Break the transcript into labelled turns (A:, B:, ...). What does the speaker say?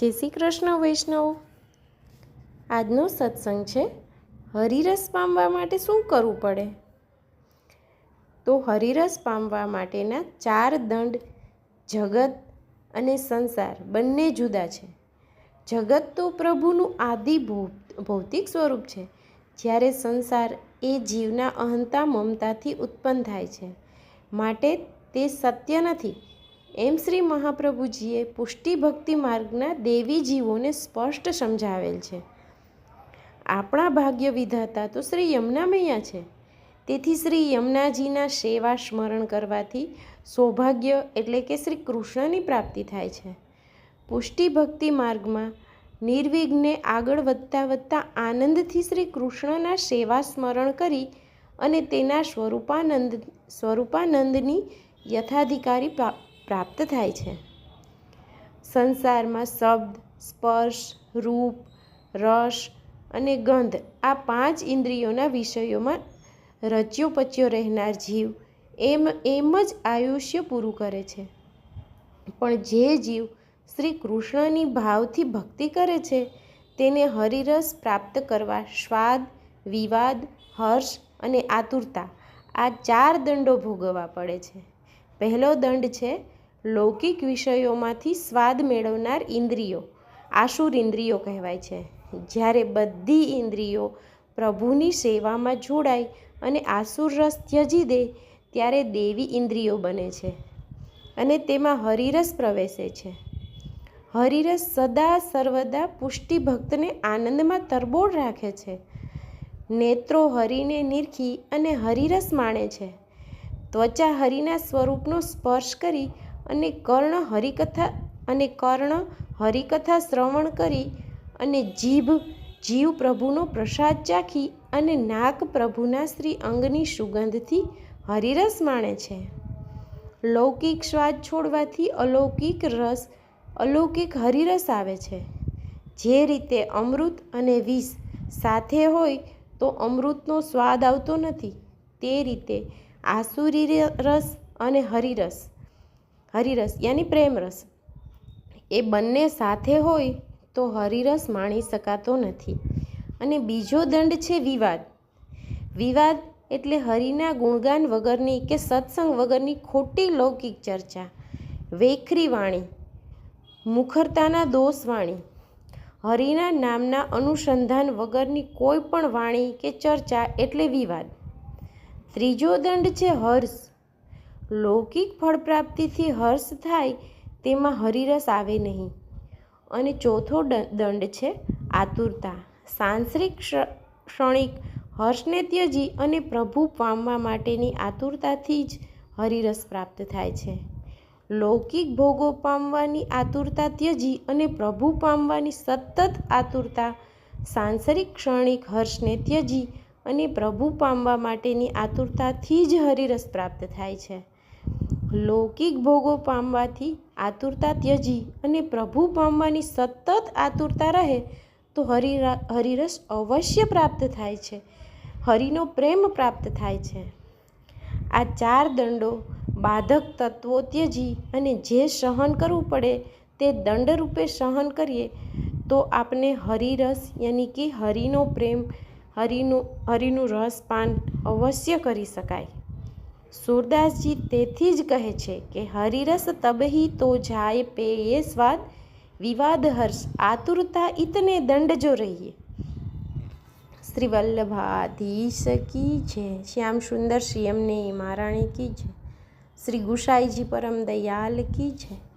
A: જય શ્રી કૃષ્ણ, વૈષ્ણવ. આજનો સત્સંગ છે, હરિરસ પામવા માટે શું કરવું પડે? તો હરિરસ પામવા માટેના ચાર દંડ, જગત અને સંસાર, બંને જુદા છે. જગત તો પ્રભુનું આદિ ભૌતિક સ્વરૂપ છે. જ્યારે સંસાર એ જીવના અહંતા, મમતાથી ઉત્પન્ન થાય છે. માટે તે સત્ય નથી એમ શ્રી મહાપ્રભુજીએ પુષ્ટિ ભક્તિ માર્ગના દેવી જીવોને સ્પષ્ટ સમજાવેલ છે. આપણા ભાગ્ય વિધાતા તો શ્રી યમુના મૈયા છે. તેથી શ્રી યમુનાજીના સેવા સ્મરણ કરવાથી સૌભાગ્ય એટલે કે શ્રી કૃષ્ણની પ્રાપ્તિ થાય છે. પુષ્ટિ ભક્તિ માર્ગમાં નિર્વિઘ્ને આગળ વધતા વધતા આનંદથી શ્રી કૃષ્ણના સેવા સ્મરણ કરી અને તેના સ્વરૂપાનંદ, સ્વરૂપાનંદની યથાધિકારી પ્રાપ્ત થાય છે. સંસારમાં શબ્દ, સ્પર્શ, રૂપ, રસ અને ગંધ આ પાંચ ઇન્દ્રિયોના વિષયોમાં રચ્યો પચ્યો રહેનાર જીવ એમ એમ જ આયુષ્ય પૂરું કરે છે. પણ જે જીવ શ્રી કૃષ્ણની ભાવથી ભક્તિ કરે છે, તેને હરિરસ પ્રાપ્ત કરવા સ્વાદ, વિવાદ, હર્ષ અને આતુરતા આ ચાર દંડો ભોગવવા પડે છે. પહેલો દંડ છે લૌકિક વિષયોમાંથી સ્વાદ મેળવનાર ઇન્દ્રિયો આશુર ઇન્દ્રિયો કહેવાય છે. જ્યારે બધી ઇન્દ્રિયો પ્રભુની સેવામાં જોડાય અને આસુર રસ ત્યજી દે, ત્યારે દેવી ઇન્દ્રિયો બને છે અને તેમાં હરિરસ પ્રવેશે છે. હરિરસ સદા સર્વદા પુષ્ટિ ભક્તને આનંદમાં તરબોળ રાખે છે. નેત્રો હરિને નિરખી અને હરિરસ માણે છે. ત્વચા હરિના સ્વરૂપનો સ્પર્શ કરી અને કર્ણ હરિકથા અને કર્ણ હરિકથા શ્રવણ કરી અને જીભ, જીવ પ્રભુનો પ્રસાદ ચાખી અને નાક પ્રભુના શ્રી અંગની સુગંધથી હરિરસ માણે છે. લૌકિક સ્વાદ છોડવાથી અલૌકિક રસ, અલૌકિક હરિરસ આવે છે. જે રીતે અમૃત અને વિષ સાથે હોય તો અમૃતનો સ્વાદ આવતો નથી. તે રીતે આસુરી રસ અને હરિરસ હરિરસ, યાની પ્રેમરસ. એ બંને સાથે હોય તો હરિરસ માણી શકાતો નથી. અને બીજો દંડ છે વિવાદ. વિવાદ એટલે હરિના ગુણગાન વગરની કે સત્સંગ વગરની ખોટી લૌકિક ચર્ચા, વેખરી વાણી, મુખરતાના દોષ વાણી, હરિના નામના અનુસંધાન વગરની કોઈ પણ વાણી કે ચર્ચા એટલે વિવાદ. ત્રીજો દંડ છે હર્ષ. લૌકિક ફળ પ્રાપ્તિથી હર્ષ થાય તેમાં હરિરસ આવે નહીં. અને ચોથો દંડ છે આતુરતા. સાંસારિક ક્ષ- ક્ષણિક હર્ષને ત્યજી અને પ્રભુ પામવા માટેની આતુરતાથી જ હરિરસ પ્રાપ્ત થાય છે. લૌકિક ભોગો પામવાની આતુરતા ત્યજી અને પ્રભુ પામવાની સતત આતુરતા સાંસારિક ક્ષણિક હર્ષને ત્યજી અને પ્રભુ પામવા માટેની આતુરતાથી જ હરિરસ પ્રાપ્ત થાય છે. લૌકિક ભોગો પામવાથી આતુરતા ત્યજી અને પ્રભુ પામવાની સતત આતુરતા રહે, તો હરિરા હરિરસ અવશ્ય પ્રાપ્ત થાય છે. હરિનો પ્રેમ પ્રાપ્ત થાય છે. આ ચાર દંડો બાધક તત્વો ત્યજી અને જે સહન કરવું પડે તે દંડ રૂપે સહન કરીએ, તો આપને હરિરસ યાની કે હરિનો પ્રેમ, હરિનું હરિનું રસપાન અવશ્ય કરી શકાય. સુરદાસજી તેથી જ કહે છે કે, હરિરસ તબહી તો જાય પે એ સ્વાદ, વિવાદ હર્ષ, આતુરતા ઇતને દંડ જો રહીએ. શ્રી વલ્લભાધીશ કી છે, શ્યામ સુંદર શ્રી એમને મહારાણી કી છે, શ્રી ગુસાઈજી પરમ દયાલ કી છે.